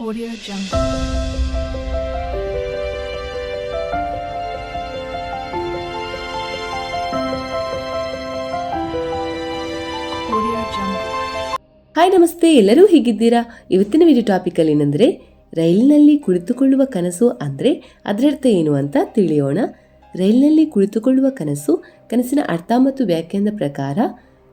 Audio Jungle. Hi, ನಮಸ್ತೆ. ಎಲ್ಲರೂ ಹೀಗಿದ್ದೀರಾ? ಇವತ್ತಿನ ವಿಡಿಯೋ ಟಾಪಿಕಲ್ಲಿ ಏನಂದರೆ, ರೈಲಿನಲ್ಲಿ ಕುಳಿತುಕೊಳ್ಳುವ ಕನಸು ಅಂದರೆ ಅದರರ್ಥ ಏನು ಅಂತ ತಿಳಿಯೋಣ. ರೈಲಿನಲ್ಲಿ ಕುಳಿತುಕೊಳ್ಳುವ ಕನಸು, ಕನಸಿನ ಅರ್ಥ ಮತ್ತು ವ್ಯಾಖ್ಯಾನದ ಪ್ರಕಾರ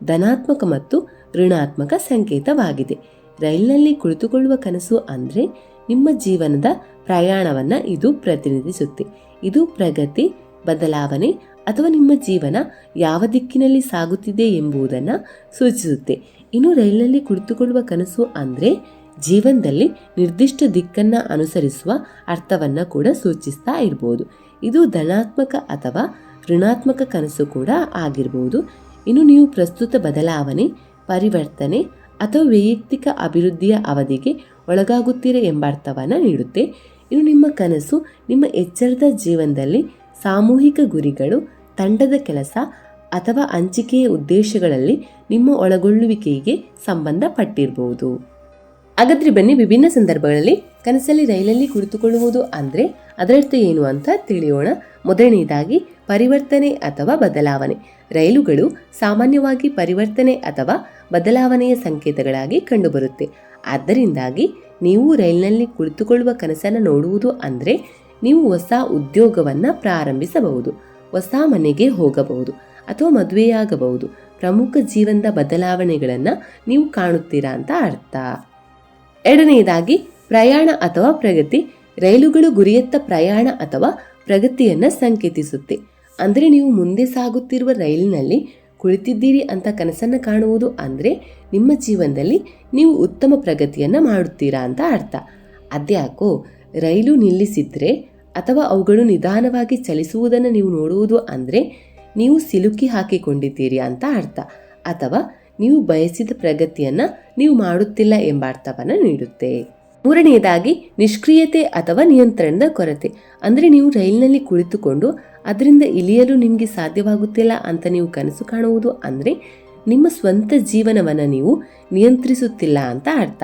ಧನಾತ್ಮಕ ಮತ್ತು ಋಣಾತ್ಮಕ ಸಂಕೇತವಾಗಿದೆ. ರೈಲಿನಲ್ಲಿ ಕುಳಿತುಕೊಳ್ಳುವ ಕನಸು ಅಂದರೆ ನಿಮ್ಮ ಜೀವನದ ಪ್ರಯಾಣವನ್ನು ಇದು ಪ್ರತಿನಿಧಿಸುತ್ತೆ. ಇದು ಪ್ರಗತಿ, ಬದಲಾವಣೆ ಅಥವಾ ನಿಮ್ಮ ಜೀವನ ಯಾವ ದಿಕ್ಕಿನಲ್ಲಿ ಸಾಗುತ್ತಿದೆ ಎಂಬುದನ್ನು ಸೂಚಿಸುತ್ತೆ. ಇನ್ನು ರೈಲಿನಲ್ಲಿ ಕುಳಿತುಕೊಳ್ಳುವ ಕನಸು ಅಂದರೆ ಜೀವನದಲ್ಲಿ ನಿರ್ದಿಷ್ಟ ದಿಕ್ಕನ್ನು ಅನುಸರಿಸುವ ಅರ್ಥವನ್ನು ಕೂಡ ಸೂಚಿಸ್ತಾ ಇರ್ಬೋದು. ಇದು ಧನಾತ್ಮಕ ಅಥವಾ ಋಣಾತ್ಮಕ ಕನಸು ಕೂಡ ಆಗಿರ್ಬೋದು. ಇನ್ನು ನೀವು ಪ್ರಸ್ತುತ ಬದಲಾವಣೆ, ಪರಿವರ್ತನೆ ಅಥವಾ ವೈಯಕ್ತಿಕ ಅಭಿವೃದ್ಧಿಯ ಅವಧಿಗೆ ಒಳಗಾಗುತ್ತೀರಾ ಎಂಬ ಅರ್ಥವನ್ನು ನೀಡುತ್ತೆ. ಇನ್ನು ನಿಮ್ಮ ಕನಸು, ನಿಮ್ಮ ಎಚ್ಚರದ ಜೀವನದಲ್ಲಿ ಸಾಮೂಹಿಕ ಗುರಿಗಳು, ತಂಡದ ಕೆಲಸ ಅಥವಾ ಹಂಚಿಕೆಯ ಉದ್ದೇಶಗಳಲ್ಲಿ ನಿಮ್ಮ ಒಳಗೊಳ್ಳುವಿಕೆಗೆ ಸಂಬಂಧಪಟ್ಟಿರಬಹುದು ಹಾಗಾದ್ರೆ ಬನ್ನಿ ವಿಭಿನ್ನ ಸಂದರ್ಭಗಳಲ್ಲಿ ಕನಸಲ್ಲಿ, ರೈಲಲ್ಲಿ ಕುಳಿತುಕೊಳ್ಳುವುದು ಅಂದರೆ ಅದರರ್ಥ ಏನು ಅಂತ ತಿಳಿಯೋಣ. ಮೊದಲನೆಯದಾಗಿ ಪರಿವರ್ತನೆ ಅಥವಾ ಬದಲಾವಣೆ. ರೈಲುಗಳು ಸಾಮಾನ್ಯವಾಗಿ ಪರಿವರ್ತನೆ ಅಥವಾ ಬದಲಾವಣೆಯ ಸಂಕೇತಗಳಾಗಿ ಕಂಡುಬರುತ್ತೆ. ಆದ್ದರಿಂದಾಗಿ, ನೀವು ರೈಲಿನಲ್ಲಿ ಕುಳಿತುಕೊಳ್ಳುವ ಕನಸನ್ನು ನೋಡುವುದು ಅಂದರೆ ನೀವು ಹೊಸ ಉದ್ಯೋಗವನ್ನು ಪ್ರಾರಂಭಿಸಬಹುದು. ಹೊಸ ಮನೆಗೆ ಹೋಗಬಹುದು ಅಥವಾ ಮದುವೆಯಾಗಬಹುದು. ಪ್ರಮುಖ ಜೀವನದ ಬದಲಾವಣೆಗಳನ್ನು ನೀವು ಕಾಣುತ್ತೀರಾ ಅಂತ ಅರ್ಥ. ಎರಡನೆಯದಾಗಿ ಪ್ರಯಾಣ ಅಥವಾ ಪ್ರಗತಿ. ರೈಲುಗಳು ಗುರಿಯತ್ತ ಪ್ರಯಾಣ ಅಥವಾ ಪ್ರಗತಿಯನ್ನು ಸಂಕೇತಿಸುತ್ತೆ. ಅಂದರೆ ನೀವು ಮುಂದೆ ಸಾಗುತ್ತಿರುವ ರೈಲಿನಲ್ಲಿ ಕುಳಿತಿದ್ದೀರಿ ಅಂತ ಕನಸನ್ನು ಕಾಣುವುದು ಅಂದರೆ ನಿಮ್ಮ ಜೀವನದಲ್ಲಿ ನೀವು ಉತ್ತಮ ಪ್ರಗತಿಯನ್ನು ಮಾಡುತ್ತೀರಾ ಅಂತ ಅರ್ಥ. ಅದ್ಯಾಕೋ ರೈಲು ನಿಲ್ಲಿಸಿದ್ರೆ ಅಥವಾ ಅವುಗಳು ನಿಧಾನವಾಗಿ ಚಲಿಸುವುದನ್ನು ನೀವು ನೋಡುವುದು ಅಂದರೆ ನೀವು ಸಿಲುಕಿ ಹಾಕಿಕೊಂಡಿದ್ದೀರಿ ಅಂತ ಅರ್ಥ. ಅಥವಾ ನೀವು ಬಯಸಿದ ಪ್ರಗತಿಯನ್ನು ನೀವು ಮಾಡುತ್ತಿಲ್ಲ ಎಂಬ ಅರ್ಥವನ್ನು ನೀಡುತ್ತೆ. ಮೂರನೆಯದಾಗಿ, ನಿಷ್ಕ್ರಿಯತೆ ಅಥವಾ ನಿಯಂತ್ರಣದ ಕೊರತೆ. ಅಂದರೆ ನೀವು ರೈಲಿನಲ್ಲಿ ಕುಳಿತುಕೊಂಡು, ಅದರಿಂದ ಇಳಿಯಲು ನಿಮಗೆ ಸಾಧ್ಯವಾಗುತ್ತಿಲ್ಲ ಅಂತ ನೀವು ಕನಸು ಕಾಣುವುದು ಅಂದರೆ, ನಿಮ್ಮ ಸ್ವಂತ ಜೀವನವನ್ನು ನೀವು ನಿಯಂತ್ರಿಸುತ್ತಿಲ್ಲ ಅಂತ ಅರ್ಥ.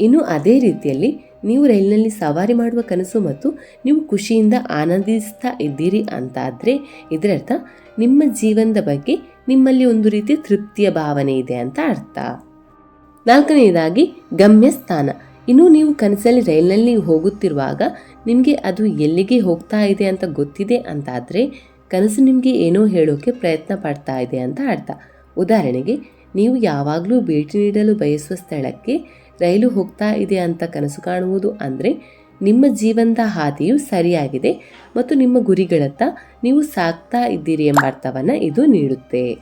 ಇನ್ನು ಅದೇ ರೀತಿಯಲ್ಲಿ ನೀವು ರೈಲಿನಲ್ಲಿ ಸವಾರಿ ಮಾಡುವ ಕನಸು ಮತ್ತು ನೀವು ಖುಷಿಯಿಂದ ಆನಂದಿಸ್ತಾ ಇದ್ದೀರಿ ಅಂತ ಆದರೆ ಇದರರ್ಥ ನಿಮ್ಮ ಜೀವನದ ಬಗ್ಗೆ ನಿಮ್ಮಲ್ಲಿ ಒಂದು ರೀತಿಯ ತೃಪ್ತಿಯ ಭಾವನೆ ಇದೆ ಅಂತ ಅರ್ಥ. ನಾಲ್ಕನೆಯದಾಗಿ ಗಮ್ಯಸ್ಥಾನ ಇನ್ನು ನೀವು ಕನಸಲ್ಲಿ ರೈಲಿನಲ್ಲಿ ಹೋಗುತ್ತಿರುವಾಗ ನಿಮಗೆ ಅದು ಎಲ್ಲಿಗೆ ಹೋಗ್ತಾ ಇದೆ ಅಂತ ಗೊತ್ತಿದೆ ಅಂತಾದರೆ ಕನಸು ನಿಮಗೆ ಏನೋ ಹೇಳೋಕೆ ಪ್ರಯತ್ನ ಪಡ್ತಾ ಇದೆ ಅಂತ ಅರ್ಥ. ಉದಾಹರಣೆಗೆ ನೀವು ಯಾವಾಗಲೂ ಭೇಟಿ ನೀಡಲು ಬಯಸುವ ಸ್ಥಳಕ್ಕೆ ರೈಲು ಹೋಗ್ತಾ ಇದೆ ಅಂತ ಕನಸು ಕಾಣುವುದು ಅಂದರೆ ನಿಮ್ಮ ಜೀವನದ ಹಾದಿಯು ಸರಿಯಾಗಿದೆ ಮತ್ತು ನಿಮ್ಮ ಗುರಿಗಳತ್ತ ನೀವು ಸಾಕ್ತಾ ಇದ್ದೀರಿ ಎಂಬ ಅರ್ಥವನ್ನು ಇದು ನೀಡುತ್ತೆ.